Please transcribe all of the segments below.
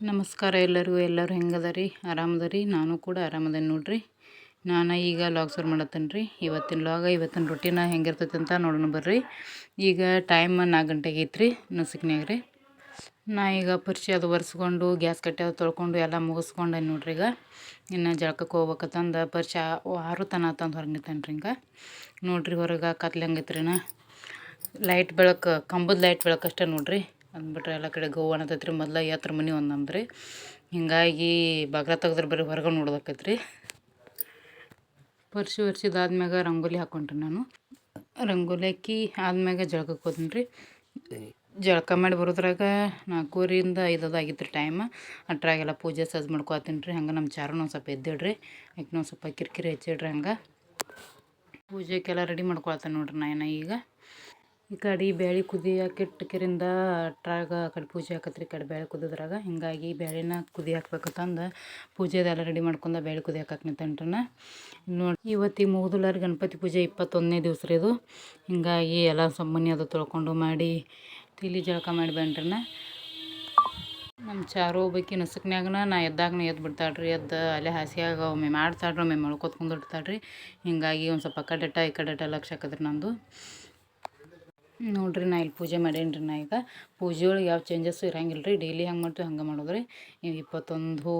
ನಮಸ್ಕಾರ ಎಲ್ಲರಿಗೂ ಎಲ್ಲರೂ ಹೆಂಗದರಿ? ಆರಾಮದರಿ? ನಾನು ಕೂಡ ಆರಾಮದೇನೆ ನೋಡ್ರಿ. ನಾನು ಈಗ ಲಾಗ್ ಶುರು ಮಾಡತ್ತೇನೆ ರೀ ಇವತ್ತಿನ ಲಾಗ ಇವತ್ತಿನ ರೊಟ್ಟಿನ ಹೆಂಗಿರ್ತೈತೆ ಅಂತ ನೋಡೋಣ ಬರ್ರಿ. ಈಗ ಟೈಮ್ ನಾಲ್ಕು ಗಂಟೆಗೆ ಐತ್ರಿ ನಸಿಕ್ನ್ಯಾಗ ರೀ ನಾ ಈಗ ಪರಿಚಯ ಅದು ಒರೆಸ್ಕೊಂಡು, ಗ್ಯಾಸ್ ಕಟ್ಟೆ ಅದು ತೊಳ್ಕೊಂಡು, ಎಲ್ಲ ಮುಗಿಸ್ಕೊಂಡೆ ನೋಡ್ರಿ ಈಗ. ಇನ್ನು ಜಳಕಕ್ಕೆ ಹೋಗ್ಬೇಕಂತಂದು ಪರಿಚಯ ಆರು ತನ ತಂದು ಹೊರಗೆ ನಿಂತಾನೆ ರೀ ಹಿಂಗೆ ನೋಡ್ರಿ ಹೊರಗೆ ಕತ್ಲೆ ಹಂಗೈತ್ರಿ ನಾ. ಲೈಟ್ ಬೆಳಕು, ಕಂಬದ ಲೈಟ್ ಬೆಳಕಷ್ಟೇ ನೋಡ್ರಿ. ಅಂದ್ಬಿಟ್ರೆ ಎಲ್ಲ ಕಡೆ ಗೋವು ಅನ್ನತೈತ್ರಿ. ಮೊದಲ ಎತ್ರ ಮನೆ ಒಂದು ನಮ್ದು ಹಿಂಗಾಗಿ ಬಗ್ರ ತೆಗ್ದ್ರೆ ಬರೀ ಹೊರಗೆ ನೋಡ್ಬೇಕೈತೆ ರೀ ಪರ್ಸಿ ವರ್ಷದಾದ್ಮ್ಯಾಗ ರಂಗೋಲಿ ಹಾಕೊಂಡ್ರಿ ನಾನು. ರಂಗೋಲಿ ಹಾಕಿ ಆದ್ಮ್ಯಾಗ ಜಳಕಕ್ಕೆ ಹೋದ್ನಿ ರೀ ಜಳಕ ಮಾಡಿ ಬರೋದ್ರಾಗ ನಾಲ್ಕೂವರೆಯಿಂದ ಐದದ ಆಗಿತ್ತು ರೀ ಟೈಮ್ ಅಟ್ರಾಗೆಲ್ಲ ಪೂಜೆ ಸಜ್ಜು ಮಾಡ್ಕೊತೀನಿ ರೀ ಹಂಗೆ ನಮ್ಮ ಚಾರನ ಒಂದು ಸ್ವಲ್ಪ ಎದ್ದಿಡ್ರಿ ಯಾಕೆ ನಾವು ಸ್ವಲ್ಪ ಕಿರಿಕಿರಿ ಹೆಚ್ಚಿಡ್ರಿ ಹಂಗೆ. ಪೂಜೆಗೆಲ್ಲ ರೆಡಿ ಮಾಡ್ಕೊಳ್ತೇನೆ ನೋಡ್ರಿ ನಾನು ಈಗ. ಈ ಕಡೆ ಬೇಳೆ ಕುದಿಯಕ್ಕೆ ಇಟ್ಟಕಿರಿಂದ ಅಟ್ರಾಗ ಆ ಕಡೆ ಪೂಜೆ ಹಾಕತ್ರಿ, ಈ ಕಡೆ ಬೇಳೆ ಕುದಿದ್ರಾಗ. ಹಿಂಗಾಗಿ ಬೇಳೆನ ಕುದಿ ಹಾಕ್ಬೇಕಂತಂದು ಪೂಜೆದೆಲ್ಲ ರೆಡಿ ಮಾಡ್ಕೊಂಡು ಬೇಳೆ ಕುದಿ ಹಾಕಕ್ಕೆ ನಿಂತಂಟ್ರನ ನೋಡಿ, ಇವತ್ತಿ ಮುಗಿದುಲಾರಿ ಗಣಪತಿ ಪೂಜೆ ಇಪ್ಪತ್ತೊಂದನೇ ದಿವಸ ರೀ ಇದು. ಹಿಂಗಾಗಿ ಎಲ್ಲ ಸಂಬಂಧಿ ಅದು ತೊಳ್ಕೊಂಡು ಮಾಡಿ ತಿಳಿ ಜಳಕ ಮಾಡಿ ಬಂದ್ರನ. ನಮ್ಮ ಚಾರು ಒಬ್ಬಾಕಿ ನಸುಕ್ನ್ಯಾಗನ ನಾ ಎದ್ದಾಗನ ಎದ್ದು ಬಿಡ್ತಾಳ್ರಿ, ಎದ್ದು ಅಲ್ಲೇ ಹಾಸಿಯಾಗ ಒಮ್ಮೆ ಮಾಡ್ತಾಳ್ರಿ, ಒಮ್ಮೆ ಮಳ್ಕೊತ ಕುಂದಿರ್ತಾಳ್ರಿ ಹಿಂಗಾಗಿ ಒಂದು ಸ್ವಲ್ಪ ಕಡೆಟ, ಈ ಕಡೆಟ ಲಕ್ಷ ಹಾಕದ್ರಿ ನಂದು. ನೋಡ್ರಿ ನಾ ಇಲ್ಲಿ ಪೂಜೆ ಮಾಡೇನಿ ನಾ ಈಗ. ಪೂಜೆ ಒಳಗೆ ಯಾವ ಚೇಂಜಸ್ಸು ಇರಂಗಿಲ್ಲ ರೀ ಡೈಲಿ ಹೆಂಗೆ ಮಾಡ್ತೀವಿ ಹಂಗೆ ಮಾಡೋದು ರೀ ನೀವು ಇಪ್ಪತ್ತೊಂದು ಹೂ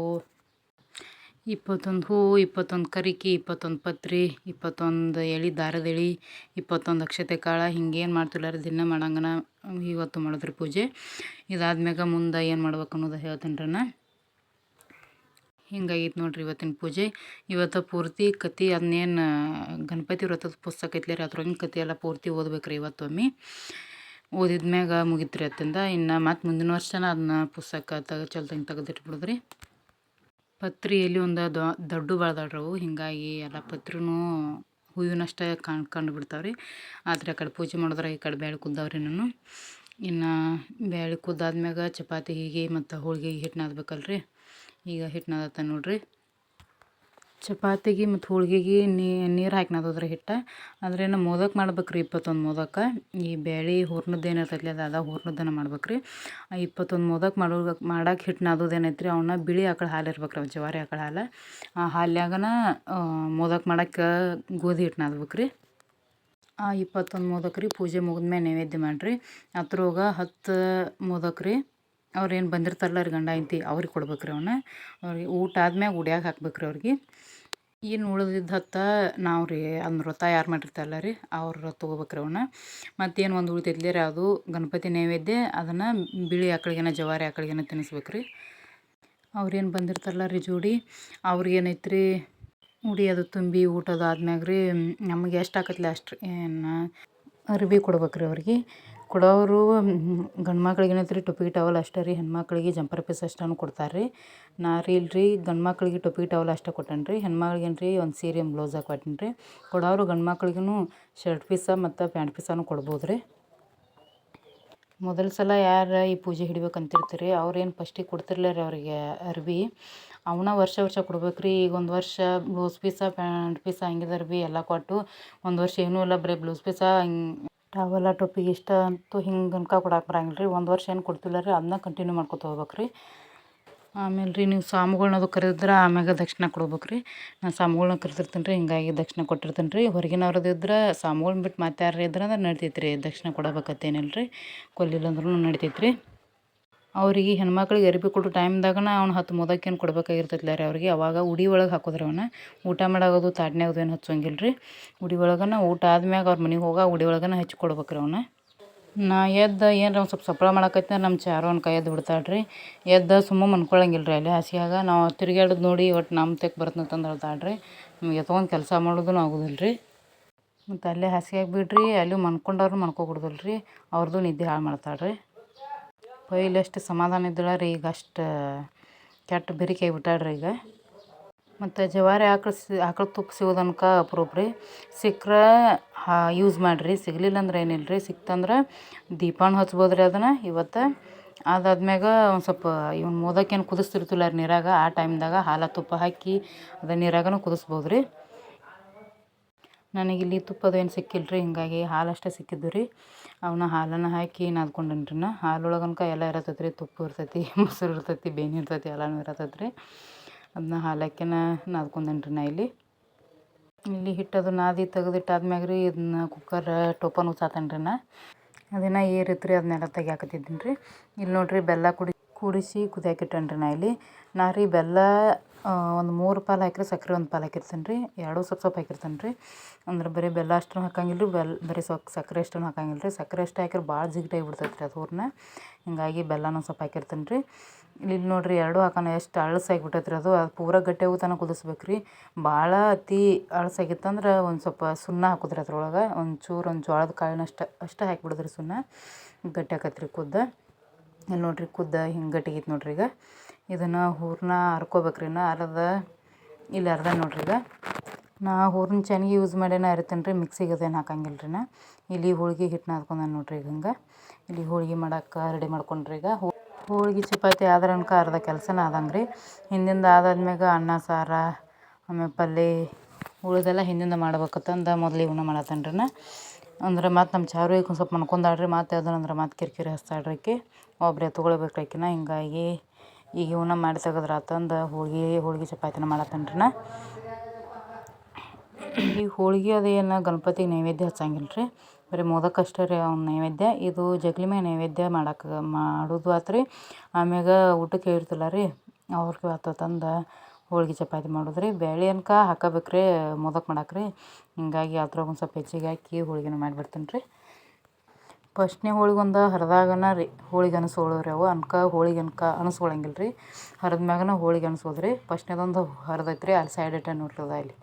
ಇಪ್ಪತ್ತೊಂದು ಹೂ, ಇಪ್ಪತ್ತೊಂದು ಕರಿಕಿ, ಇಪ್ಪತ್ತೊಂದು ಪತ್ರಿ, ಇಪ್ಪತ್ತೊಂದು ಎಳಿ ದಾರದ ಎಳಿ ಇಪ್ಪತ್ತೊಂದು ಅಕ್ಷತೆ ಕಾಳ, ಹಿಂಗೇನು ಮಾಡ್ತಿಲ್ಲ ರೀ ದಿನ ಮಾಡಂಗನ ಇವತ್ತು ಮಾಡಿದ್ರಿ ಪೂಜೆ. ಇದಾದ್ಮ್ಯಾಗ ಮುಂದೆ ಏನು ಮಾಡ್ಬೇಕು ಅನ್ನೋದು ಹೇಳ್ತೀನಿ ರೀ ನಾ. ಹಿಂಗಾಗಿತ್ತು ನೋಡ್ರಿ ಇವತ್ತಿನ ಪೂಜೆ. ಇವತ್ತು ಪೂರ್ತಿ ಕತೆ ಅದನ್ನೇನು ಗಣಪತಿ ವ್ರತದ ಪುಸ್ತಕ ಐತ್ಲಿ ರೀ ಅದ್ರೊಳಗಿನ ಕತೆ ಎಲ್ಲ ಪೂರ್ತಿ ಓದ್ಬೇಕು ರೀ ಇವತ್ತೊಮ್ಮೆ. ಓದಿದ್ಮ್ಯಾಗ ಮುಗಿತು ರೀ ಅತ್ತಿಂದ. ಇನ್ನು ಮತ್ತು ಮುಂದಿನ ವರ್ಷನ ಅದನ್ನ ಪುಸ್ತಕ ತಗ ಚಲ್ತಂಗೆ ತೆಗೆದಿಟ್ಬಿಡಿದ್ರಿ. ಪತ್ರಿಯಲ್ಲಿ ಒಂದು ದೊಡ್ಡ ಬಳದಾಡ್ರವು. ಹಿಂಗಾಗಿ ಎಲ್ಲ ಪತ್ರಿನೂ ಹೂವಿನಷ್ಟೇ ಕಾಣ್ ಕಂಡು ಬಿಡ್ತಾವೆ ರೀ ಆದರೆ ಆ ಕಡೆ ಪೂಜೆ ಮಾಡಿದ್ರೆ ಈ ಕಡೆ ಬೇಳೆ ಕುದ್ದಾವ್ರಿ ನಾನು ಇನ್ನು ಬೇಳೆ ಕುದ್ದಾದ್ಮ್ಯಾಗ ಚಪಾತಿ ಹೀಗೆ ಮತ್ತು ಹೋಳಿಗೆ ಹಿಟ್ಟು ನಾದ್ಬೇಕಲ್ರಿ ಈಗ ಹಿಟ್ಟು ನೋಡ್ರಿ. ಚಪಾತಿಗೆ ಮತ್ತು ಹೋಳಿಗೆಗೆ ನೀರು ಹಾಕಿ ನಾದೋದ್ರಿ ಹಿಟ್ಟು. ಆದರೆ ನಾವು ಮೋದಕ ಮಾಡ್ಬೇಕು ರೀ ಇಪ್ಪತ್ತೊಂದು ಮೋದಕ. ಈ ಬೇಳೆ ಹೂರ್ಣದ್ದು ಏನಿರ್ತೈತಿ ಅದು ಅದ ಹೂರ್ಣದ್ದನ್ನು ಮಾಡ್ಬೇಕು ರೀ ಆ ಇಪ್ಪತ್ತೊಂದು ಮೋದಕ್ಕೆ ಮಾಡೋ ಮಾಡಕ್ಕೆ ಹಿಟ್ಟು ಏನೈತ್ರಿ ಅವನ್ನ ಬಿಳಿ ಆಕಳ ಹಾಲು ಇರ್ಬೇಕು ರೀ ಜವಾರಿ ಆಕಳ ಹಾಲು. ಆ ಹಾಲ್ಯಾಗನ ಮೋದಕ್ಕೆ ಮಾಡೋಕ್ಕೆ ಗೋಧಿ ಹಿಟ್ಟು ರೀ ಆ ಇಪ್ಪತ್ತೊಂದು ಮೋದಕ ರೀ ಪೂಜೆ ಮುಗಿದ್ಮೇಲೆ ನೈವೇದ್ಯ ಮಾಡಿರಿ. ಅದ್ರೊಳಗೆ ಹತ್ತು ಮೋದಕ ರೀ. ಅವ್ರು ಏನು ಬಂದಿರ್ತಾರಲ್ಲ ರೀ ಗಂಡ ಹೆಂಡ್ತಿ, ಅವ್ರಿಗೆ ಕೊಡ್ಬೇಕು ರೀ ಅವನ್ನ ಅವ್ರಿಗೆ ಊಟ ಆದ್ಮ್ಯಾಗ ಉಡ್ಯಾಗ ಹಾಕ್ಬೇಕು ರೀ ಅವ್ರಿಗೆ. ಏನು ಉಳಿದಿದ್ದ ಹತ್ತ ನಾವು ರೀ ಅದನ್ನ ವ್ರತ ಯಾರು ಮಾಡಿರ್ತಾರಲ್ಲ ರೀ, ಅವ್ರ ತೊಗೋಬೇಕು ರೀ ಅವನ್ನ ಮತ್ತೇನು ಒಂದು ಉಳಿತೈತ್ಲಿ ರೀ ಅದು ಗಣಪತಿ ನೈವೇದ್ಯ, ಅದನ್ನು ಬಿಳಿ ಆಕಳಿಗೆನ, ಜವಾರಿ ಆಕಳಿಗೆನ ತಿನ್ನಿಸ್ಬೇಕು ರೀ ಅವ್ರೇನು ಬಂದಿರ್ತಾರಲ್ಲ ರೀ ಜೋಡಿ ಅವ್ರಿಗೇನೈತೆ ರೀ ಉಡಿ ಅದು ತುಂಬಿ ಊಟದ ಆದ್ಮ್ಯಾಗ ರೀ, ನಮಗೆ ಎಷ್ಟು ಆಕತ್ಲೆ ಅಷ್ಟು ಏನು ಅರ್ವಿ ಕೊಡ್ಬೇಕು ರೀ ಅವ್ರಿಗೆ. ಕೊಡೋರು ಗಂಡು ಮಕ್ಳಿಗೆ ಏನೈತೆ ರೀ ಟೊಪ್ಪಿಗೆ ಟವಲ್ ಅಷ್ಟೇ ರೀ, ಹೆಣ್ಮಕ್ಳಿಗೆ ಜಂಪರ್ ಪೀಸ್ ಅಷ್ಟನ್ನು ಕೊಡ್ತಾರೆ ರೀ. ನಾ ರೀ ಇಲ್ರಿ, ಗಂಡು ಮಕ್ಳಿಗೆ ಟೊಪ್ಪಿಗೆ ಟವಲ್ ಅಷ್ಟೇ ಕೊಟ್ಟೇನಿ ರೀ, ಹೆಣ್ಮಕ್ಳಿಗೆ ಏನು ರೀ ಒಂದು ಸೀರೆ ಬ್ಲೌಸ್ ಕೊಟ್ಟೀನಿ ರೀ. ಕೊಡೋರು ಗಂಡು ಮಕ್ಳಿಗೂ ಶರ್ಟ್ ಪೀಸ ಮತ್ತು ಪ್ಯಾಂಟ್ ಪೀಸಾನು ಕೊಡ್ಬೋದು ರೀ. ಮೊದಲ ಸಲ ಯಾರು ಈ ಪೂಜೆ ಹಿಡಿಬೇಕಂತಿರ್ತೀರಿ, ಅವ್ರೇನು ಫಸ್ಟಿಗೆ ಕೊಡ್ತಿರ್ಲ ರೀ ಅವರಿಗೆ ಅರ್ವಿ. ಅವನ್ನ ವರ್ಷ ವರ್ಷ ಕೊಡ್ಬೇಕು ರೀ ಈಗ ಒಂದು ವರ್ಷ ಬ್ಲೌಸ್ ಪೀಸ, ಪ್ಯಾಂಟ್ ಪೀಸ ಹಂಗಿದ ಅರ್ವಿ ಎಲ್ಲ ಕೊಟ್ಟು ಒಂದು ವರ್ಷ ಏನೂ ಇಲ್ಲ, ಬರೀ ಬ್ಲೌಸ್ ಪೀಸ ಹಿಂಗೆ ಟವಲ ಟೊಪ್ಪಿಗೆ ಇಷ್ಟ ಅಂತೂ ಹಿಂಗೆ ಅನ್ಕ ಕೊಡಕ್ಕೆ ಬರಂಗಿಲ್ಲ ರೀ. ಒಂದು ವರ್ಷ ಏನು ಕೊಡ್ತಿಲ್ಲ ರೀ. ಅದನ್ನ ಕಂಟಿನ್ಯೂ ಮಾಡ್ಕೊತ ಹೋಗ್ಬೇಕು ರೀ. ಆಮೇಲೆ ರೀ ನೀವು ಸ್ವಾಮಿಗಳ್ನ ಅದು ಕರೆದಿದ್ರೆ ಆಮ್ಯಾಗ ದಕ್ಷಿಣ ಕೊಡ್ಬೇಕು ರೀ. ನಾನು ಸ್ವಾಮಿಗಳ್ನ ಕರೆದಿರ್ತೀನಿ ರೀ, ಹಿಂಗಾಗಿ ದಕ್ಷಿಣ ಕೊಟ್ಟಿರ್ತೀನಿ ರೀ. ಹೊರಗಿನವ್ರದ್ದು ಇದ್ರೆ ಸ್ವಾಮಿಗಳ್ನ ಬಿಟ್ಟು ಮತ್ತೆ ಯಾರು ಇದ್ರೆ ಅಂದ್ರೆ ನಡಿತೈತೆ ರೀ. ದಕ್ಷಿಣ ಕೊಡಬೇಕತ್ತೇನಿಲ್ಲ ರೀ. ಕೊಲ್ಲಿಲ್ಲ ಅಂದ್ರೂ ನಡಿತೈತೆ ರೀ. ಅವ್ರಿಗೆ ಹೆಣ್ಮಕ್ಳಿಗೆ ಅರ್ಬಿ ಕೊಡೋ ಟೈಮ್ದಾಗನ ಅವ್ನು ಹತ್ತು ಮೋದಕ್ಕೇನು ಕೊಡ್ಬೇಕಾಗಿರ್ತೈತ್ಲ ರೀ ಅವ್ರಿಗೆ. ಅವಾಗ ಉಡಿ ಒಳಗೆ ಹಾಕೋದ್ರಿ ಅವನ್ನ ಊಟ ಮಾಡಾಗೋದು ತಾಟ್ನ್ಯಾಗದು ಏನು ಹಚ್ಚೋಂಗಿಲ್ಲ ರೀ ಉಡಿ ಒಳಗನ ಊಟ ಆದ್ಮ್ಯಾಗ ಅವ್ರ ಮನೆಗೆ ಹೋಗ ಉಡಿ ಒಳಗನ ಹಚ್ಚಿ ಕೊಡ್ಬೇಕು ರೀ ಅವನ್ನ ನಾ ಎದ್ದು ಏನು ಸ್ವಲ್ಪ ಸಪ್ಪಳ ಮಾಡಕತ್ತ ನಮ್ಮ ಚಾರು ಒಂದು ಕೈ ಎದ್ದು ಬಿಡ್ತಾಳೆ ರೀ ಎದ್ದು ಸುಮ್ಮ ಮನ್ಕೊಳಂಗಿಲ್ಲ ರೀ ಅಲ್ಲಿ ಹಾಸಿಯಾಗ ನಾವು ತಿರುಗಾಡೋದು ನೋಡಿ ಒಟ್ಟು ನಮ್ಮ ತೆಕ್ ಬರ್ತಂತಂದು ಹೇಳ್ತಾಳೆ ರೀ ನಮ್ಗೆ ಎತ್ಕೊಂಡು ಕೆಲಸ ಮಾಡೋದು ಆಗೋದಿಲ್ಲ ರೀ ಮತ್ತು ಅಲ್ಲೇ ಹಾಸಿಗೆ ಬಿಡ್ರಿ, ಅಲ್ಲಿ ಮನ್ಕೊಂಡವ್ರು ಮನ್ಕೋಬಿಡ್ದಲ್ರಿ. ಅವ್ರದ್ದು ನಿದ್ದೆ ಹಾಳು ಮಾಡ್ತಾಳೆ ರೀ ಪೈಲೆ ಎಷ್ಟು ಸಮಾಧಾನ ಇದ್ದಳ ರೀ, ಈಗ ಅಷ್ಟು ಕೆಟ್ಟ ಬೆರಿಕೆ ಆಗಿಬಿಟ್ಟಾಳ್ರಿ ಈಗ. ಮತ್ತು ಜವಾರಿ ಆಕಳು ಸಿ, ಆಕಳ ತುಪ್ಪ ಸಿಗೋದನ್ಕ ಅಪ್ರೂಪ ರೀ. ಸಿಕ್ಕರೆ ಯೂಸ್ ಮಾಡಿರಿ, ಸಿಗಲಿಲ್ಲ ಅಂದ್ರೆ ಏನಿಲ್ಲ ರೀ ಸಿಕ್ತಂದ್ರೆ ದೀಪನ ಹಚ್ಬೋದು ರೀ ಅದನ್ನು. ಇವತ್ತು ಅದಾದ್ಮ್ಯಾಗ ಒಂದು ಸ್ವಲ್ಪ ಇವ್ನ ಮೋದಕ್ಕೇನು ಕುದಿಸ್ತಿರ್ತಿಲ್ಲ ರೀ ನೀರಾಗ, ಆ ಟೈಮ್ದಾಗ ಹಾಲು ತುಪ್ಪ ಹಾಕಿ ಅದ ನೀರಾಗನೂ ಕುದಿಸ್ಬೋದು ರೀ ನನಗಿಲ್ಲಿ ತುಪ್ಪದ ಏನು ಸಿಕ್ಕಿಲ್ಲ ರೀ ಹಿಂಗಾಗಿ ಹಾಲು ಅಷ್ಟೇ ಸಿಕ್ಕಿದ್ದು ರೀ ಅವನ್ನ ಹಾಲನ್ನು ಹಾಕಿ ನಾದ್ಕೊಂಡೇನಿ ರೀ ನಾ ಹಾಲೊಳಗನಕ ಎಲ್ಲ ಇರತೈತೆ ರೀ ತುಪ್ಪ ಇರ್ತೈತಿ, ಮೊಸರು ಇರ್ತೈತಿ, ಬೇನೆ ಇರ್ತೈತಿ, ಎಲ್ಲನೂ ಇರತೈತೆ ರೀ ಅದನ್ನ ಹಾಲು ಹಾಕಿನ ನಾದ್ಕೊಂಡೇನಿ ರೀ ನಾ ಇಲ್ಲಿ. ಇಲ್ಲಿ ಹಿಟ್ಟದು ನಾದಿ ತೆಗೆದಿಟ್ಟಾದ್ಮ್ಯಾಗ ರೀ ಇದನ್ನ ಕುಕ್ಕರ್ ಟೋಪನ್ ಉಚ್ಚಾತೇನೆ ರೀ ನಾ ಅದನ್ನು ಏರಿತ್ತು ರೀ ಅದನ್ನೆಲ್ಲ ತೆಗಿಯಾಕತ್ತಿದ್ದೀನಿ ರೀ ಇಲ್ಲಿ ನೋಡಿರಿ ಬೆಲ್ಲ ಕುಡಿ, ಕೂಡಿಸಿ ಕುದಿಯಾಕಿಟ್ಟೇನಿ ರೀ ನಾ ಇಲ್ಲಿ. ನಾ ರೀ ಬೆಲ್ಲ ಒಂದು ಮೂರು ಪಾಲು ಹಾಕಿರಿ ಸಕ್ಕರೆ, ಒಂದು ಪಾಲು ಹಾಕಿರ್ತೀನಿ ರೀ. ಎರಡೂ ಸ್ವಲ್ಪ ಸ್ವಲ್ಪ ಹಾಕಿರ್ತೀನಿ ರೀ. ಅಂದ್ರೆ ಬರೀ ಬೆಲ್ಲ ಅಷ್ಟೂ ಹಾಕಂಗಿಲ್ಲ ರೀ ಬೆಲ್ಲ ಬರೀ ಸ್ವಲ್ಪ ಸಕ್ಕರೆ ಅಷ್ಟನ್ನು ಹಾಕಂಗಿಲ್ಲ ರೀ ಸಕ್ಕರೆ ಅಷ್ಟು ಹಾಕಿದ್ರೆ ಭಾಳ ಜಿಗಟಾಗಿ ಬಿಡ್ತೈತೆ ರೀ ಅದು ಹಿಂಗಾಗಿ ಬೆಲ್ಲನೂ ಸ್ವಲ್ಪ ಹಾಕಿರ್ತೀನಿ ರೀ. ಇಲ್ಲಿ ನೋಡಿರಿ ಎರಡೂ ಹಾಕೋಣ ಎಷ್ಟು ಅಳಸಾಗಿಬಿಟ್ಟೈತೆ ರೀ ಅದು. ಅದು ಪೂರ ಗಟ್ಟಿಯಾಗೂ ತನಕ ಕುದಿಸ್ಬೇಕು ರೀ. ಭಾಳ ಅತಿ ಅಳಸಾಗಿತ್ತಂದ್ರೆ ಒಂದು ಸ್ವಲ್ಪ ಸುಣ್ಣ ಹಾಕುದ್ರಿ ಅದ್ರೊಳಗೆ. ಒಂದು ಚೂರು ಒಂದು ಜೋಳದ ಕಾಳಿನಷ್ಟು ಅಷ್ಟೇ ಹಾಕಿಬಿಡೋದ್ರಿ ಸುಣ್ಣ. ಗಟ್ಟಿ ಆಕತ್ರಿ ಕುದ್ದ. ಇಲ್ಲಿ ನೋಡಿರಿ ಕುದ್ದ ಹಿಂಗೆ ಗಟ್ಟಿಗೈತೆ ನೋಡಿರಿ ಈಗ. ಇದನ್ನು ಹೂರಣ ಹರ್ಕೋಬೇಕ್ರಿ ನಾ ಅರ್ಧ ಇಲ್ಲಿ ಅರ್ಧ ನೋಡ್ರಿ ಈಗ. ನಾ ಹೂರ್ಣ ಚೆನ್ನಾಗಿ ಯೂಸ್ ಮಾಡ್ಯಾನ ಇರ್ತೇನೆ ರೀ ಮಿಕ್ಸಿಗೆ ಅದೇನು ಹಾಕಂಗಿಲ್ಲ ರೀ ನಾ ಇಲ್ಲಿ ಹೋಳ್ಗೆ ಹಿಟ್ಟನ್ನ ಹಾಕೊಂಡ ನೋಡ್ರಿ ಈಗ ಹಂಗೆ. ಇಲ್ಲಿ ಹೋಳ್ಗೆ ಮಾಡಕ್ಕೆ ರೆಡಿ ಮಾಡ್ಕೊಂಡ್ರಿ ಈಗ. ಹೋಳ್ಗೆ ಚಪಾತಿ ಆದ್ರೆ ಅನ್ಕ ಅರ್ಧ ಕೆಲಸನ ಆದಂಗೆ ರೀ ಹಿಂದಿಂದ ಆದಾದ್ಮ್ಯಾಗ ಅನ್ನ, ಸಾರು ಆಮೇಲೆ ಪಲ್ಯ ಉಳಿದೆಲ್ಲ ಹಿಂದಿಂದ ಮಾಡ್ಬೇಕತ್ತಂದು ಮೊದಲು ಇವನ್ನ ಮಾಡತ್ತೇನೆ ನಾ ಅಂದ್ರೆ ಮತ್ತು ನಮ್ಮ ಚಾರು ಈಗ ಒಂದು ಸ್ವಲ್ಪ ಮನ್ಕೊಂಡಾಳ್ರಿ ಮತ್ತು ಯಾವ್ದನಂದ್ರೆ ಮತ್ತೆ ಕಿರಿಕಿರಿ ಹಚ್ತಾಳ್ರಿ ಆಕೆ ಒಬ್ಬರೇ ತೊಗೊಳ್ಬೇಕು ಆಕಿನ ಹಿಂಗಾಗಿ ಈಗ ಇವನ್ನ ಮಾಡಿ ತೆಗೆದ್ರೆ ಆತಂದು ಹೋಳಿಗೆ, ಹೋಳ್ಗೆ ಚಪಾತಿನ ಮಾಡತ್ತೇನ್ರಿ ನಾ ಈ ಹೋಳ್ಗೆ ಅದೇನು ಗಣಪತಿಗೆ ನೈವೇದ್ಯ ಹಚ್ಚಂಗಿಲ್ಲ ರೀ ಬರೀ ಮೋದಕ ಅಷ್ಟೇ ರೀ ಅವ್ನ ನೈವೇದ್ಯ. ಇದು ಜಗ್ಲಿ ಮ್ಯಾಗ ನೈವೇದ್ಯ ಮಾಡಕ್ಕೆ ಮಾಡೋದು ಆತು ರೀ ಆಮ್ಯಾಗ ಊಟಕ್ಕೆ ಹೇಳಿರ್ತಲ್ಲ ರೀ, ಅವ್ರಿಗೆ ಆತತಂದು ಹೋಳಿಗೆ ಚಪಾತಿ ಮಾಡೋದು ರೀ ಬೇಳೆ ಅನ್ಕ ಹಾಕಬೇಕು ರೀ ಮೋದಕ ಮಾಡಕ್ಕೆ ರೀ ಹಿಂಗಾಗಿ ಅದ್ರಾಗ ಒಂದು ಸ್ವಲ್ಪ ಹೆಚ್ಚಿಗೆ ಹಾಕಿ ಹೋಳಿಗೆನ ಮಾಡಿಬಿಡ್ತೀನಿ ರೀ ಫಸ್ಟ್ನೇ ಹೋಳಿಗೆ ಒಂದು ಹರಿದಾಗನ ರೀ, ಹೋಳಿಗೆ ಅನಸ್ಕೊಳ್ಳೋ ರೀ ಅವು. ಅನ್ಕ, ಹೋಳಿಗೆ ಅನ್ಕ ಅನಸ್ಕೊಳಂಗಿಲ್ಲ ರೀ ಹರಿದ ಮ್ಯಾಗನ ಹೋಳಿಗೆ ಅನ್ಸೋದು ರೀ ಫಸ್ಟ್ನೇದೊಂದು ಹರಿದೈತೆ ರೀ ಅಲ್ಲಿ ಸೈಡ್ ಇಟ್ಟ ನೋಡ್ರದ ಇಲ್ಲಿ.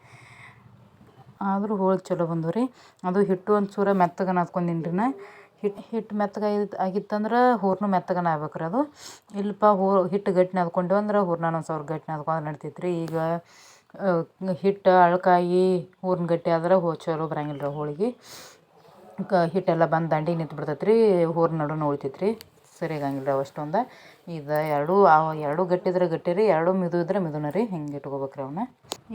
ಆದರೂ ಹೋಳಿಗೆ ಚಲೋ ಬಂದವು ರೀ. ಅದು ಹಿಟ್ಟು ಒಂದು ಮೆತ್ತಗನ ರೀ ನಾ. ಹಿಟ್ಟು ಹಿಟ್ಟು ಮೆತ್ತಗ ಆಗಿತ್ತಂದ್ರೆ ಹೂರ್ಣ ಮೆತ್ತಗನ ಆಗ್ಬೇಕು ರೀ ಅದು. ಇಲ್ಲಪ್ಪ, ಹೂ, ಹಿಟ್ಟು ಗಟ್ಟಿ ನಾದ್ಕೊಂಡೇವು ಅಂದ್ರೆ ಹೂರ್ಣ ಒಂದು ಸಾವಿರ ಗಟ್ಟಿ ನಾದ್ಕೊಂಡ್ರೆ ನಡಿತೈತೆ ರೀ ಈಗ ಹಿಟ್ಟು, ಅಳ್ಕಾಯಿ ಹೂರ್ನ ಗಟ್ಟಿ ಆದ್ರೆ ಹೋ ಚಲೋ ಬರಂಗಿಲ್ಲ ರೀ ಹೋಳಿಗೆ. ಕ ಹಿಟ್ಟೆಲ್ಲ ಬಂದು ದಂಡಿ ನಿಂತು ಬಿಡ್ತೈತೆ ರೀ ಹೂರ್ಣ ನಡು ಉಳಿತೈತೆ ರೀ ಸರಿಯಾಗಂಗಿಲ್ಲ ಅಷ್ಟೊಂದು. ಇದು ಎರಡೂ ಎರಡೂ ಗಟ್ಟಿದ್ರೆ ಗಟ್ಟಿ ರೀ, ಎರಡೂ ಮಿದು ಇದ್ರೆ ಮಿದುನ ರೀ, ಹಿಂಗೆ ಇಟ್ಕೋಬೇಕು ರೀ ಅವನ್ನ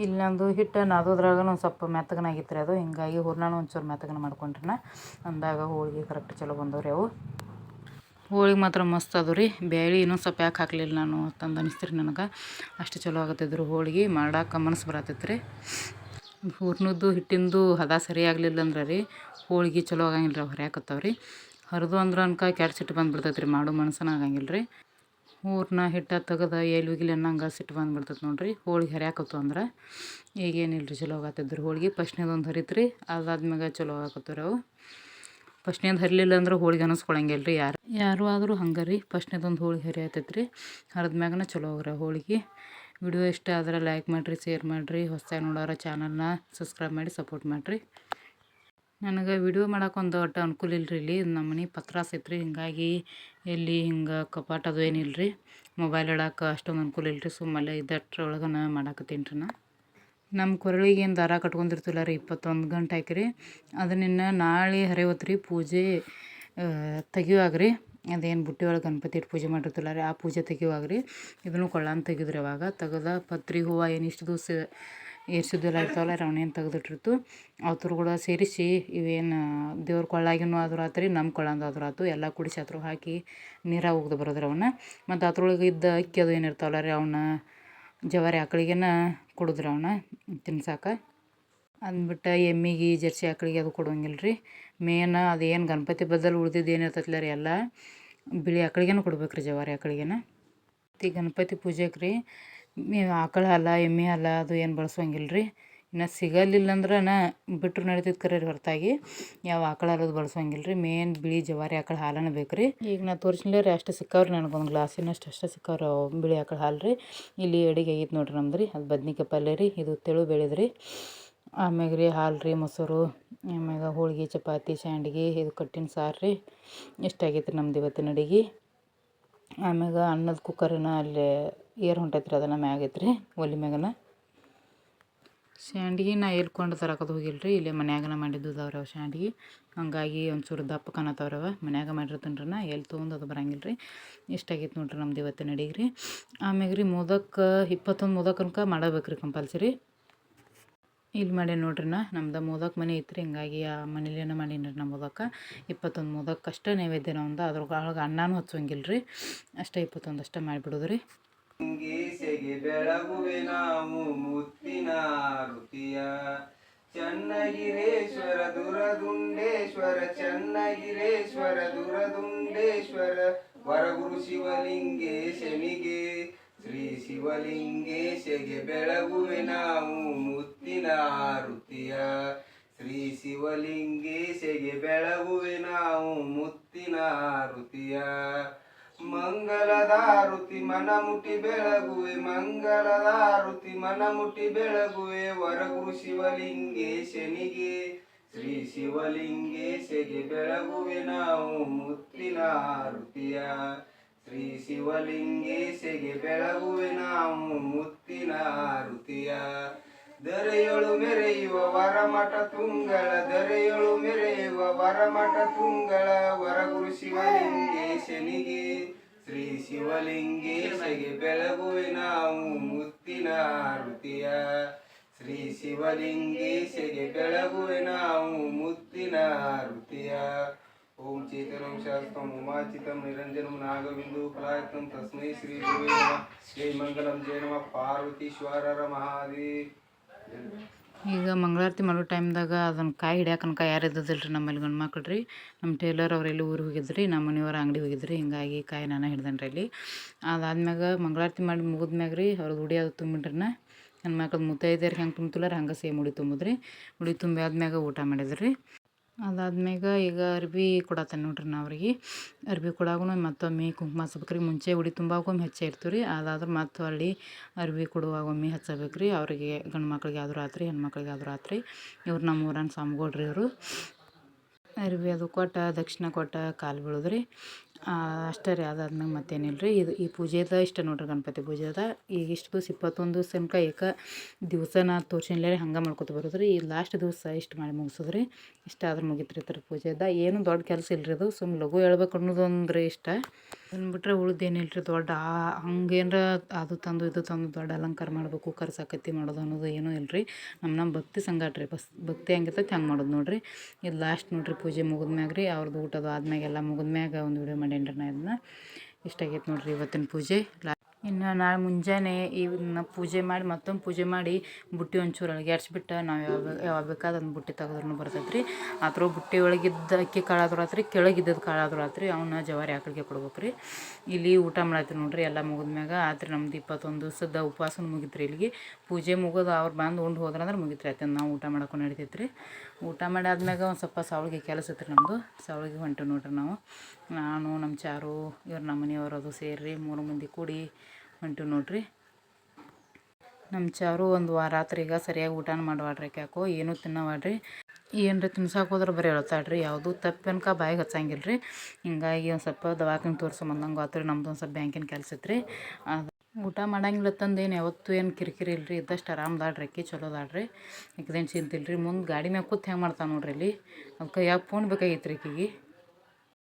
ಇಲ್ಲಿ ನಂದು ಹಿಟ್ಟು ನಾದೋದ್ರಾಗ ಒಂದು ಸ್ವಲ್ಪ ಮೆತ್ತಗನಾಗಿತ್ತು ರೀ ಅದು, ಹಿಂಗಾಗಿ ಹೂರ್ಣನೂ ಒಂಚೂರು ಮೆತ್ತಗನ ಮಾಡ್ಕೊಂಡ್ರಿ ಅಂದಾಗ ಹೋಳಿಗೆ ಕರೆಕ್ಟ್ ಚಲೋ ಬಂದವು ರೀ ಅವು. ಹೋಳಿಗೆ ಮಾತ್ರ ಮಸ್ತ್ ಅದು ರೀ, ಬೇಳೆ ಇನ್ನೂ ಸ್ವಲ್ಪ ಯಾಕೆ ಹಾಕಲಿಲ್ಲ ನಾನು ಅಂತಂದು ಅನಿಸ್ತು ನನಗೆ. ಅಷ್ಟು ಚಲೋ ಆಗತ್ತಿದ್ರು ಹೋಳಿಗೆ ಮಾಡಕ್ಕೆ ಮನಸ್ಸು ಬರತ್ತೈತೆ ರೀ ಹೂರ್ನದ್ದು, ಹಿಟ್ಟಿಂದು ಹದ ಸರಿ ಆಗಲಿಲ್ಲ ಅಂದ್ರೆ ರೀ ಹೋಳ್ಗೆ ಚಲೋ ಆಗಂಗಿಲ್ಲ ರೀ ಹೊರ್ಯಾಕತ್ತಾವ ರೀ. ಹರಿದು ಅಂದ್ರೆ ಅನ್ಕ ಕೆಟ್ಟ ಸಿಟ್ಟು ಬಂದುಬಿಡ್ತೈತೆ ರೀ, ಮಾಡೋ ಮನಸ್ಸನ ಆಗಂಗಿಲ್ಲ ರೀ. ಹೂರ್ಣ ಹಿಟ್ಟು ತೆಗೆದ ಎಲ್ವಿಗಿಲ್ಲ ಗಿಲಿ ಅನ್ನಂಗೆ ಸಿಟ್ಟು ಬಂದುಬಿಡ್ತೈತೆ ನೋಡಿರಿ, ಹೋಳಿಗೆ ಹರಿಯಾಕತ್ತು ಅಂದ್ರೆ. ಈಗೇನಿಲ್ಲ ರೀ ಚಲೋ ಆಗತ್ತಿದ್ರು ಹೋಳಿಗೆ. ಫಸ್ಟ್ನೇದೊಂದು ಹರಿತು ರೀ ಅದಾದ್ಮ್ಯಾಗ ಚಲೋ ಆಗತ್ತವ್ರಿ ಅವು. ಫಸ್ಟ್ನೇದು ಹರಿಲಿಲ್ಲ ಅಂದ್ರೆ ಹೋಳಿಗೆ ಅನ್ನಿಸ್ಕೊಳಂಗಿಲ್ಲ ರೀ ಯಾರು. ಯಾರು ಆದರೂ ಹಂಗೆ ರೀ ಫಸ್ಟ್ನೇದೊಂದು ಹೋಳಿಗೆ ಹರಿ ಆತೈತೆ ರೀ ಹರಿದ್ಮ್ಯಾಗನ ಚಲೋ ಹೋಗ್ರಿ ಹೋಳಿಗೆ. ವಿಡಿಯೋ ಇಷ್ಟ ಆದ್ರೆ ಲೈಕ್ ಮಾಡಿರಿ, ಶೇರ್ ಮಾಡಿರಿ ಹೊಸ ನೋಡೋರ ಚಾನಲ್ನ ಸಬ್ಸ್ಕ್ರೈಬ್ ಮಾಡಿ ಸಪೋರ್ಟ್ ಮಾಡಿರಿ. ನನಗೆ ವಿಡಿಯೋ ಮಾಡೋಕೆ ಒಂದು ಒಟ್ಟು ಅನುಕೂಲ ಇಲ್ಲ ರೀ ಇಲ್ಲಿ. ನಮ್ಮ ಮನೆ ಪತ್ರಾಸ್ ಐತ್ರಿ ಹಿಂಗಾಗಿ ಎಲ್ಲಿ ಹಿಂಗೆ ಕಪಾಟ್ ಅದು ಏನಿಲ್ಲ ರೀ ಮೊಬೈಲ್ ಇಡೋಕೆ ಅಷ್ಟೊಂದು ಅನುಕೂಲ ಇಲ್ಲ ರೀ ಸುಮ್ಮನೆ ನಾ ಮಾಡಾಕತ್ತೀನಿ ರೀ ನಾ. ನಮ್ಮ ಕೊರಳಿಗೆ ಏನು ದಾರ ಕಟ್ಕೊಂಡಿರ್ತಿಲ್ಲ ರೀ ಇಪ್ಪತ್ತೊಂದು ಗಂಟೆ ಹಾಕಿರಿ ಅದನ್ನ ನಾಳೆ ಹರಿವತ್ತು ರೀ ಪೂಜೆ ತೆಗಿಯುವಾಗ ರೀ ಅದೇನು ಬುಟ್ಟಿ ಒಳಗೆ ಗಣಪತಿ ಇಟ್ಟು ಪೂಜೆ ಮಾಡಿರ್ತಿಲ್ಲ ರೀ ಆ ಪೂಜೆ ತೆಗಿಯುವಾಗ ರೀ ಇದನ್ನು ಕೊಳ್ಳಾನ ತೆಗೆದ್ರಿ ಅವಾಗ ತೆಗೆದ ಪತ್ರಿ ಹೂವು ಏನು ಇಷ್ಟು ದಿವಸ ಏರ್ಸಿದ್ದೆಲ್ಲ ಇರ್ತಾವಲ್ಲ ರೀ ಅವನ್ನೇನು ತೆಗೆದಿಟ್ಟಿರ್ತು ಅವ್ರ ಕೂಡ ಸೇರಿಸಿ ಇವೇನು ದೇವ್ರ ಕೊಳ್ಳಾಗಿನೂ ಆದ್ರೂ ಆತು ರೀ ನಮ್ಮ ಕೊಳ್ಳಂದು ಆದ್ರೂ ಆತು, ಎಲ್ಲ ಕುಡಿಸಿ ಅದ್ರ ಹಾಕಿ ನೀರಾಗ ಒಗ್ದು ಬರೋದ್ರಿ ಅವನ್ನ ಮತ್ತು ಅದ್ರೊಳಗೆ ಇದ್ದ ಅಕ್ಕಿ ಅದು ಏನು ಇರ್ತಾವಲ್ಲ ರೀ ಅವನ್ನ ಜವಾರಿ ಆಕಳಿಗೆನ ಕೊಡುದ್ರಿ ಅವನ್ನ ತಿನ್ಸಕ್ಕೆ ಅಂದ್ಬಿಟ್ಟು ಎಮ್ಮಿಗೆ, ಜರ್ಸಿ ಆಕಳಿಗೆ ಅದು ಕೊಡೋಂಗಿಲ್ಲ ರೀ. ಮೇನ್ ಅದೇನು ಗಣಪತಿ ಬದಲು ಉಳ್ದಿದ್ದು ಏನು ಇರ್ತೈತಿಲ್ಲ ರೀ ಎಲ್ಲ, ಬಿಳಿ ಆಕಳಿಗೆನ ಕೊಡ್ಬೇಕು ರೀ ಜವಾರಿ ಆಕಳಿಗೆನ. ಮತ್ತು ಗಣಪತಿ ಪೂಜೆಗೆ ರೀ ಆಕಳ ಹಾಲ ಎಮ್ಮೆ ಹಾಲ ಅದು ಏನು ಬಳಸೋಂಗಿಲ್ಲ ರೀ ಇನ್ನು ಸಿಗಲಿಲ್ಲ ಅಂದ್ರೆ ಬಿಟ್ಟರು ನಡಿತೈತೆ ಕರೆ ರೀ ಹೊರತಾಗಿ. ಯಾವ ಆಕಳ ಹಾಲದು ಬಳಸೋಂಗಿಲ್ಲ ರೀ ಮೇನ್ ಬಿಳಿ ಜವಾರಿ ಆಕಳ ಹಾಲನ ಬೇಕು ರೀ ಈಗ ನಾ ತೋರಿಸ್ಲಿಲ್ಲ ರೀ ಅಷ್ಟು ಸಿಕ್ಕಾವ್ರಿ ಒಂದು ಗ್ಲಾಸಿನಷ್ಟು ಅಷ್ಟೇ ಸಿಕ್ಕಾವ್ರಿ ಬಿಳಿ ಆಕಳ ಹಾಲು ರೀ ಇಲ್ಲಿ ಅಡಿಗೆ ಆಗೈತೆ ನೋಡ್ರಿ ನಮ್ದು ರೀ ಅದು ಬದ್ನಿಕಾಯಿ ಪಲ್ಯ ರೀ, ಇದು ತೆಳು ಬೆಳೆದ್ರಿ. ಆಮ್ಯಾಗ ರೀ ಹಾಲು ರೀ, ಮೊಸರು, ಆಮ್ಯಾಗ ಹೋಳಿಗೆ, ಚಪಾತಿ ಸಂಡ್ಗೆ ಇದು ಕಟ್ಟಿನ ಸಾರು ರೀ. ಇಷ್ಟಾಗೈತೆ ನಮ್ದು ಇವತ್ತಿನ ಅಡಿಗೆ. ಆಮ್ಯಾಗ ಅನ್ನದ ಕುಕ್ಕರನ ಅಲ್ಲಿ ಏರ್ ಹೊಂಟೈತೆ ರೀ ಅದನ್ನು ಮ್ಯಾಗ ಐತೆ ರೀ ಒಲೆ ಮ್ಯಾಗನ. ಶಾಂಡ್ಗೆ ನಾ ಎಲ್ಕೊಂಡು ತರಕದು ಹೋಗಿಲ್ರಿ, ಇಲ್ಲೇ ಮನ್ಯಾಗನ ಮಾಡಿದ್ದು ಅದಾವ್ರಿ ಅವು ಹಂಗಾಗಿ ಒಂಚೂರು ದಪ್ಪ ಕಾಣತ್ತವ್ರವ ಮನ್ಯಾಗ ಮಾಡಿರ್ತೀನಿ ನಾ ಎಲ್ಲಿ ತೊಗೊಂಡು ಅದು ಬರಂಗಿಲ್ಲ ರೀ ಇಷ್ಟಾಗೈತೆ ನೋಡ್ರಿ ನಮ್ದು ಇವತ್ತಿನ ಅಡಿಗೆ ರೀ ಆಮ್ಯಾಗ ರೀ ಮೋದಕ, ಇಪ್ಪತ್ತೊಂದು ಮೋದಕ್ಕನಕ ಮಾಡಬೇಕು ರೀ ಕಂಪಲ್ಸರಿ ಇಲ್ಲಿ ಮಾಡಿ ನೋಡ್ರಿ ನಾ, ನಮ್ದು ಮೋದಕ್ ಮನೆ ಐತ್ರಿ, ಹಿಂಗಾಗಿ ಆ ಮನೇಲೇನ ಮಾಡೀನಿ ರೀ ನಮ್ಮ ಮೋದಕ. ಇಪ್ಪತ್ತೊಂದು ಮೋದಕ್ ಅಷ್ಟೇ ನೈವೇದ್ಯ ನಮ್ದು, ಅದ್ರೊಳಗೆ ಅನ್ನನೂ ಹಚ್ಚುವಂಗಿಲ್ಲ ರೀ ಅಷ್ಟೇ ಇಪ್ಪತ್ತೊಂದು ಅಷ್ಟೇ ಮಾಡಿಬಿಡೋದು ರೀ ಚನ್ನಗಿರೇಶ್ವರ ದುರದುಂಡೇಶ್ವರ ಚನ್ನಗಿರೇಶ್ವರ ದುರದುಂಡೇಶ್ವರ, ವರಗುರು ಶಿವಲಿಂಗೇಶನಿಗೆ ಶ್ರೀ ಶಿವಲಿಂಗೇಶಗೆ ಬೆಳಗುವೆ ನಾವು ಮುತ್ತಿನ ಆರುತಿಯ. ಶ್ರೀ ಶಿವಲಿಂಗೇಶಗೆ ಬೆಳಗುವೆ ನಾವು ಮುತ್ತಿನ ಆರುತಿಯ. ಮಂಗಲದಾರುತಿ ಮನಮುಟಿ ಬೆಳಗುವೆ ಮಂಗಲದಾರುತಿ ಮನಮುಟಿ ಬೆಳಗುವೆ ವರಗುರು ಶಿವಲಿಂಗೇಶನಿಗೆ. ಶ್ರೀ ಶಿವಲಿಂಗೇಶಗೆ ಬೆಳಗುವೆ ನಾವು ಮುತ್ತಿನ ಆರುತಿಯ. ಶ್ರೀ ಶಿವಲಿಂಗೇಶಿಗೆ ಬೆಳಗುವೆ ನಾವು ಮುತ್ತಿನ ಆರುತಿಯ. ದರೆಯೊಳು ಮೆರೆಯುವ ವರಮಠ ತುಂಗಳ, ದರೆಯೊಳು ಮೆರೆಯುವ ವರಮಠ ತುಂಗಳ, ವರಗುರು ಶಿವಲಿಂಗೇಶನಿಗೆ. ಶ್ರೀ ಶಿವಲಿಂಗೇಶಗೆ ಬೆಳಗುವೆ ನಾವು ಮುತ್ತಿನ ಆರುತಿಯ. ಶ್ರೀ ಶಿವಲಿಂಗೇಶಗೆ ಬೆಳಗುವೆ ನಾವು ಮುತ್ತಿನ ಆರುತಿಯ. ಈಗ ಮಂಗಳಾರತಿ ಮಾಡೋ ಟೈಮ್ದಾಗ ಅದನ್ನು ಕಾಯಿ ಹಿಡ್ಯಾಕನಕ ಯಾರು ಇದ್ದದಿಲ್ಲ ರೀ ನಮ್ಮಲ್ಲಿ ಗಂಡು ಮಕ್ಳು ರೀ ನಮ್ಮ ಟೇಲರ್ ಅವರೆಲ್ಲಿ ಊರಿಗೆ ಹೋಗಿದ್ರಿ ನಮ್ಮ ಮನೆಯವ್ರ ಅಂಗಡಿ ಹೋಗಿದ್ರಿ. ಹಿಂಗಾಗಿ ಕಾಯಿ ನಾನು ಹಿಡ್ದೇನೆ ರೀ ಅಲ್ಲಿ. ಅದಾದ್ಮ್ಯಾಗ ಮಂಗಳಾರತಿ ಮಾಡಿ ಮುಗಿದ್ಮ್ಯಾಗ ರೀ ಅವ್ರದ್ದು ಉಡಿ ಅದು ತುಂಬಿಟ್ರಿ ನಾ ನನ್ನ ಮಕ್ಳು ಮುತ್ತೈದೆಯರಿಗೆ ಹೆಂಗೆ ತುಂಬ್ತಿಲ್ಲ ಹಂಗೆ ಸೇಮ್ ಉಡಿ ತುಂಬಿದ್ರಿ. ಉಡಿ ತುಂಬಿ ಆದ್ಮ್ಯಾಗ ಊಟ ಮಾಡಿದ್ರಿ. ಅದಾದ್ಮ್ಯಾಗ ಈಗ ಅರ್ಬಿ ಕೊಡತ್ತೇನೆ ನೋಡ್ರಿ ನಾ ಅವ್ರಿಗೆ ಅರ್ಬಿ ಕೊಡಾಗೂ ಮತ್ತೊಮ್ಮೆ ಕುಂಕುಮ ಹಚ್ಬೇಕ್ರಿ ಮುಂಚೆ ಉಡಿ ತುಂಬಾಕೊಮ್ಮೆ ಹೆಚ್ಚೇ ಇರ್ತೀವಿ ರೀ ಅದಾದ್ರೆ ಮತ್ತು ಹೊಳ್ಳಿ ಅರ್ಬಿ ಕೊಡುವಾಗ ಒಮ್ಮೆ ಹಚ್ಚಬೇಕು ರೀ ಅವರಿಗೆ ಗಂಡು ಮಕ್ಳಿಗೆ ಆದರೂ ಆತ್ರಿ ಹೆಣ್ಮಕ್ಳಿಗೆ ಆದರೂ ಆತ್ರಿ. ಇವ್ರು ನಮ್ಮ ಊರನ್ನ ಇವರು. ಅರ್ಬಿ ಅದು ಕೊಟ್ಟ, ದಕ್ಷಿಣ ಕೊಟ್ಟ ಕಾಲು ಬೀಳೋದ್ರಿ. ಅಷ್ಟೇ ರೀ ಅದಾದ್ಮೇಲೆ ಮತ್ತೇನಿಲ್ಲ ರೀ ಇದು ಈ ಪೂಜೆದ ಇಷ್ಟ ನೋಡ್ರಿ ಗಣಪತಿ ಪೂಜೆದ. ಈಗ ಇಷ್ಟು ದಿವಸ ಇಪ್ಪತ್ತೊಂದು ದಿವಸ ತನಕ ಏಕ ದಿವಸ ನಾ ತೋರ್ಸಿನ್ಲೇ ಹಂಗೆ ಮಾಡ್ಕೊತ ಬರೋದು ರೀ ಈ ಲಾಸ್ಟ್ ದಿವಸ ಇಷ್ಟು ಮಾಡಿ ಮುಗಿಸೋದು ರೀ ಇಷ್ಟ ಆದ್ರೆ ಮುಗಿತ್ರಿ ತರ ಪೂಜೆದ. ಏನು ದೊಡ್ಡ ಕೆಲಸ ಇಲ್ಲ ರೀ ಅದು ಸುಮ್ಮನೆ ಲಘು ಹೇಳ್ಬೇಕು ಅನ್ನೋದು ಅಂದ್ರೆ ಇಷ್ಟ. ಅಂದ್ಬಿಟ್ರೆ ಉಳ್ದೇನಿಲ್ಲ ರೀ ದೊಡ್ಡ ಹಂಗೇನ್ರ ಅದು ತಂದು ಇದು ತಂದು ದೊಡ್ಡ ಅಲಂಕಾರ ಮಾಡಬೇಕು, ಕರ್ಸಾಕತ್ತಿ ಮಾಡೋದು ಅನ್ನೋದು ಏನೂ ಇಲ್ಲ ರೀ ನಮ್ಮ ನಮ್ಮ ಭಕ್ತಿ ಸಂಗಾಟ ರೀ. ಬಸ್, ಭಕ್ತಿ ಹೆಂಗಿರ್ತೈತೆ ಹಂಗೆ ಮಾಡೋದು ನೋಡ್ರಿ. ಇದು ಲಾಸ್ಟ್ ನೋಡ್ರಿ ಪೂಜೆ ಮುಗಿದ್ಮ್ಯಾಗ ರೀ ಅವ್ರದ್ದು ಊಟದ ಆದ್ಮ್ಯಾಗ ಎಲ್ಲ ಮುಗಿದ್ಮ್ಯಾಗ ಒಂದು ವಿಡಿಯೋ ಮಾಡೇನಿ ರೀ ನಾ ಇದನ್ನ ಇಷ್ಟ ಆಗೈತೆ ನೋಡ್ರಿ ಇವತ್ತಿನ ಪೂಜೆ. ಇನ್ನು ನಾಳೆ ಮುಂಜಾನೆ ಇವನ್ನ ಪೂಜೆ ಮಾಡಿ ಮತ್ತೊಂದು ಪೂಜೆ ಮಾಡಿ ಬುಟ್ಟಿ ಒಂಚೂರು ಅಳಗ್ಯಾಡ್ಸ್ಬಿಟ್ಟು ನಾವು ಯಾವಾಗ ಯಾವಾಗ ಬೇಕಾದ ಒಂದು ಬುಟ್ಟಿ ತೆಗೆದ್ರೂ ಬರ್ತೈತೆ ರೀ ಆದ್ರೂ ಬುಟ್ಟಿ ಒಳಗಿದ್ದ ಅಕ್ಕಿ ಕಾಳಾದ್ರೂ ಆತ್ರಿ ಕೆಳಗಿದ್ದದ್ದು ಕಾಳಾದ್ರೂ ಆತ್ರಿ ಅವನ್ನ ಜವಾರಿ ಆಕಳಿಗೆ ಕೊಡ್ಬೇಕು ರೀ ಇಲ್ಲಿ ಊಟ ಮಾಡತ್ತೀವಿ ನೋಡ್ರಿ, ಎಲ್ಲ ಮುಗಿದ್ಮ್ಯಾಗ ಆತ್ರಿ ನಮ್ದು ಇಪ್ಪತ್ತೊಂದು ದಿವಸದ ಉಪವಾಸ ಮುಗಿತ್ರಿ ಇಲ್ಲಿಗೆ. ಪೂಜೆ ಮುಗಿದು ಅವ್ರು ಬಂದು ಉಂಡು ಹೋದ್ರಂದ್ರೆ ಮುಗಿತ್ರಿ ಆಯ್ತು ನಾವು ಊಟ ಮಾಡಕ್ಕೂ ನಡಿತೈತೆ ರೀ ಊಟ ಮಾಡಿ ಆದ್ಮ್ಯಾಗ ಒಂದು ಸ್ವಲ್ಪ ಸಾವ್ಳಿಗೆ ಕೆಲಸ ಇತ್ತು ನಮ್ಮದು ಸಾವ್ಳಿಗೆ ಹೊಂಟು ನೋಡ್ರಿ ನಾವು. ನಾನು ನಮ್ಮ ಚಾರು, ಇವ್ರು ನಮ್ಮ ಮನೆಯವರು ಅದು ಸೇರಿ ಮೂರು ಮಂದಿ ಕೂಡಿ ಹೊಂಟು ನೋಡ್ರಿ. ನಮ್ಮ ಚಾರು ಒಂದು ವಾರ ಈಗ ಸರಿಯಾಗಿ ಊಟ ಮಾಡವಾಡ್ರಿ ಯಾಕೋ ಏನೂ ತಿನ್ನವಾಡ್ರಿ. ಏನರ ತಿನ್ಸಕ್ಕೆ ಹೋದ್ರೆ ಬರೀ ಹೇಳ್ತಾಳ್ರಿ ಯಾವುದು ತಪ್ಪನ್ಕ ಬಾಯಿಗೆ ಹಚ್ಚಂಗಿಲ್ಲ ರೀ ಹಿಂಗಾಗಿ ಒಂದು ಸ್ವಲ್ಪ ದವಾಖಾನೆ ತೋರ್ಸ್ಕೊಂಬಂದಂಗೆ ಆತು ರೀ ನಮ್ದು ಒಂದು ಸ್ವಲ್ಪ ಬ್ಯಾಂಕಿನ ಕೆಲಸ ಇತ್ತು ಅದು ಊಟ ಮಾಡಂಗಿಲ್ಲ ತಂದು ಏನು ಯಾವತ್ತೂ ಏನು ಕಿರಿಕಿರಿ ಇಲ್ರಿ, ಇದ್ದಷ್ಟು ಆರಾಮದಾಡ್ರಿ ಅಕ್ಕಿ ಚಲೋ ದಾಡ್ರಿ ಆಕಿದೇನು ಚಿಂತಿಲ್ಲ ರೀ ಮುಂದೆ ಗಾಡಿ ಮ್ಯಾಗ ಕೂತ್ ಹೆಂಗೆ ಮಾಡ್ತಾನೆ ನೋಡ್ರಿ ಇಲ್ಲಿ. ಅದಕ್ಕೆ ಯಾವ ಫೋನ್ ಬೇಕಾಗಿತ್ತು ರೀ ಆಕಿಗೆ